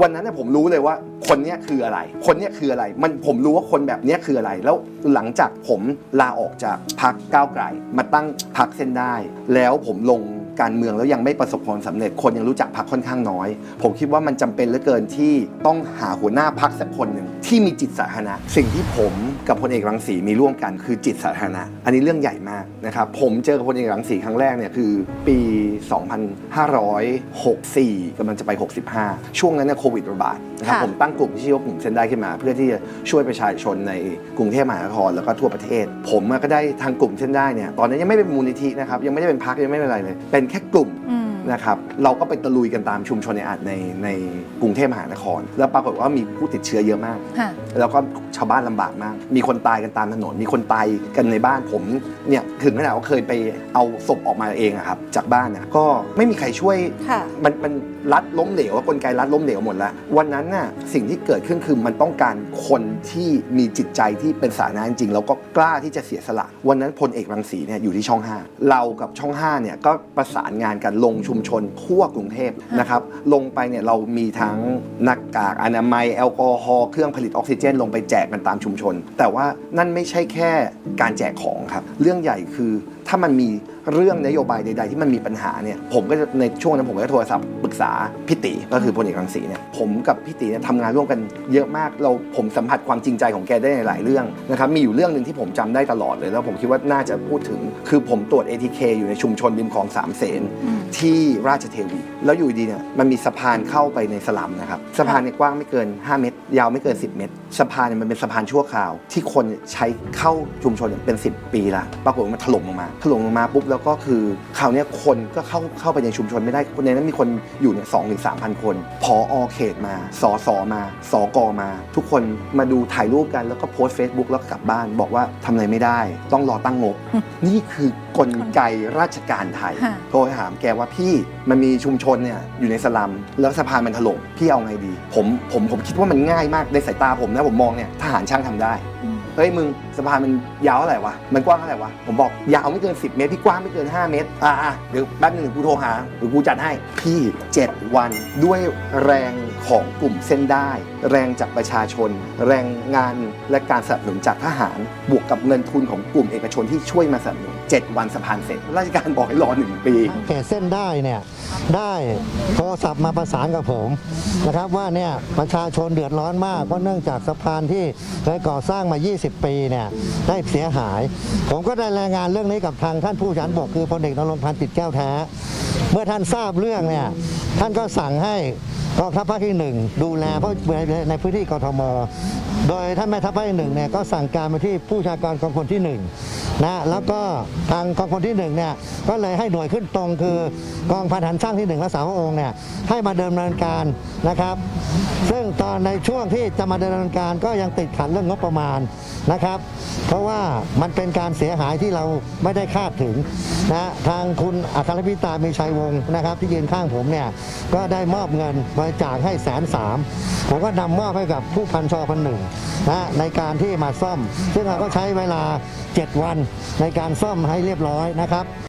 วันนั้นเนี่ยผมรู้เลยว่าคนเนี้ยคืออะไร คนเนี้ยคืออะไร มันผมรู้ว่าคนแบบเนี้ยคืออะไร แล้วหลังจากผมลาออกจากพักก้าวไกลมาตั้งพักเส้นได้ แล้วผมลง การเมืองแล้วยังไม่ประสบความสำเร็จคนยังรู้จักพักค่อนข้างน้อย ผมคิดว่ามันจำเป็นเหลือเกินที่ต้องหาหัวหน้าพักสักคนหนึ่งที่มีจิตสาธารณะ สิ่งที่ผมกับพลเอกรังสีมีร่วมกันคือจิตสาธารณะ อันนี้เรื่องใหญ่มากนะครับผมเจอกับพลเอกรังสีครั้งแรกเนี่ยคือปี 2564กำลังจะไป 65 ช่วงนั้นเนี่ยโควิดระบาดนะครับค่ะผมตั้งกลุ่มที่ชื่อว่ากลุ่มเส้นได้ขึ้นมา เพื่อที่จะช่วยประชาชนในกรุงเทพมหานครแล้วก็ทั่วประเทศ ผมก็ได้ทางกลุ่มเส้นได้เนี่ยตอนนั้นยังไม่เป็นมูลนิธินะครับยังไม่ได้เป็นพักยังไม่เป็นอะไรเลยเป็นแค่กลุ่มอืมนะครับเราก็ไปตะลุยกันตามชุมชนในอาจในในกรุงเทพมหานคร แล้วปรากฏว่ามีผู้ติดเชื้อเยอะมากค่ะแล้วก็ ชาวบ้านลำบากมาก มีคนตายกันตามถนน มีคนตายกันในบ้านผมเนี่ยถึงขนาดว่าเคยไปเอาศพออกมาเองอะครับจากบ้านเนี่ยก็ไม่มีใครช่วยค่ะมันมันรัดล้มเหลวอะกลไกรัดล้มเหลวหมดแล้ว วันนั้นน่ะสิ่งที่เกิดขึ้นคือมันต้องการคนที่มีจิตใจที่เป็นสาธารณะจริงๆแล้วก็กล้าที่จะเสียสละ วันนั้นพลเอกรังสีเนี่ยอยู่ที่ช่อง 5 เรากับช่อง5เนี่ยก็ประสานงานกันลงชุมชนทั่วกรุงเทพนะครับลงไปเนี่ยเรามีทั้งหน้ากากอนามัยแอลกอฮอล์เครื่องผลิตออกซิเจน ลงไปแจกกันตามชุมชน แต่ว่านั่นไม่ใช่แค่การแจกของครับ เรื่องใหญ่คือ ถ้ามันมีเรื่องนโยบายใดๆที่มันมีปัญหาเนี่ยผมก็จะในช่วงนั้นผมก็จะโทรศัพท์ปรึกษาพี่ติก็คือพลเอกรังสีเนี่ยผมกับพี่ติเนี่ยทำงานร่วมกันเยอะมากเราผมสัมผัสความจริงใจของแกได้ในหลายเรื่องนะครับมีอยู่เรื่องหนึ่งที่ผมจำได้ตลอดเลย แล้วผมคิดว่าน่าจะพูดถึง คือผมตรวจ ATK อยู่ในชุมชนริมคลองสามเสนอืมที่ราชเทวี แล้วอยู่ดีเนี่ยมันมีสะพานเข้าไปในสลัมนะครับสะพานเนี่ยกว้างไม่เกิน 5 เมตร ยาวไม่เกิน 10 เมตรสะพานเนี่ยมันเป็นสะพานชั่วคราว ที่คนใช้เข้าชุมชนเนี่ยเป็น 10 ปีละปรากฏว่ามันถล่มลงมาถล่มลงมาปุ๊บแล้วก็คือคราวเนี้ยคนก็เข้าเข้าไปในชุมชนไม่ได้ในนั้นมีคนอยู่เนี่ยสองถึงสามพันคนพออเขตมาสอสอมาสกมา ทุกคนมาดูถ่ายรูปกันแล้วก็โพสต์ Facebook แล้วก็กลับบ้าน บอกว่าทำอะไรไม่ได้ ต้องรอตั้งงบ นี่คือกลไกราชการไทยค่ะ โทรไปถามแกว่าพี่มันมีชุมชนเนี่ยอยู่ในสลัมแล้วสะพานมันถล่มพี่เอาไงดี ผมผมผมคิดว่ามันง่ายมากในสายตาผมนะผมมองเนี่ยทหารช่างทำได้ อืม เฮ้ยมึง สะพานมันยาวเท่าไหร่วะ มันกว้างเท่าไหร่วะ ผมบอกยาวไม่เกิน 10 เมตร พี่กว้างไม่เกิน 5 เมตร อ่าอะเดี๋ยวแป๊บนึงเดี๋ยวกูโทรหาหรือกูจัดให้ พี่ 7 วันด้วยแรงของกลุ่มเส้นได้ แรงจากประชาชน แรงงานและการสนับสนุนจากทหาร บวกกับเงินทุนของกลุ่มเอกชนที่ช่วยมาสนับสนุน7วันสะพานเสร็จ ราชการบอกให้รอหนึ่งปี เขตเส้นได้เนี่ยได้โทรศัพท์มาประสานกับผมนะครับว่าเนี่ยประชาชนเดือดร้อนมากเพราะเนื่องจากสะพานที่เคยก่อสร้างมา 20 ปีเนี่ยได้เสียหาย ผมก็ได้รายงานเรื่องนี้กับทางท่านผู้ชันบกคือพลเอกนรงพันธ์ติดแก้วแท้ เมื่อท่านทราบเรื่องเนี่ยท่านก็สั่งให้กองทัพภาคที่หนึ่งดูแลเพราะในพื้นที่กทม โดยท่านแม่ทัพภาคที่หนึ่งเนี่ยก็สั่งการมาที่ผู้ชาการกองพลที่หนึ่ง นะแล้วก็ทางกองพลที่หนึ่งเนี่ยก็เลยให้หน่วยขึ้นตรงคือกองพันหันช่างที่หนึ่งรักษาพระองค์เนี่ยให้มาดำเนินการนะครับ ซึ่งตอนในช่วงที่จะมาดำเนินการก็ยังติดขัดเรื่องงบประมาณนะครับ เพราะว่ามันเป็นการเสียหายที่เราไม่ได้คาดถึงนะทางคุณอัครพิตามีชัยวงศ์นะครับ ที่ยืนข้างผมเนี่ยก็ได้มอบเงินบริจาคให้แสนสามผมก็นำมอบให้กับผู้พันชอพันหนึ่งนะในการที่มาซ่อม ซึ่งเราก็ใช้เวลา 7 วันในการซ่อมให้เรียบร้อยนะครับ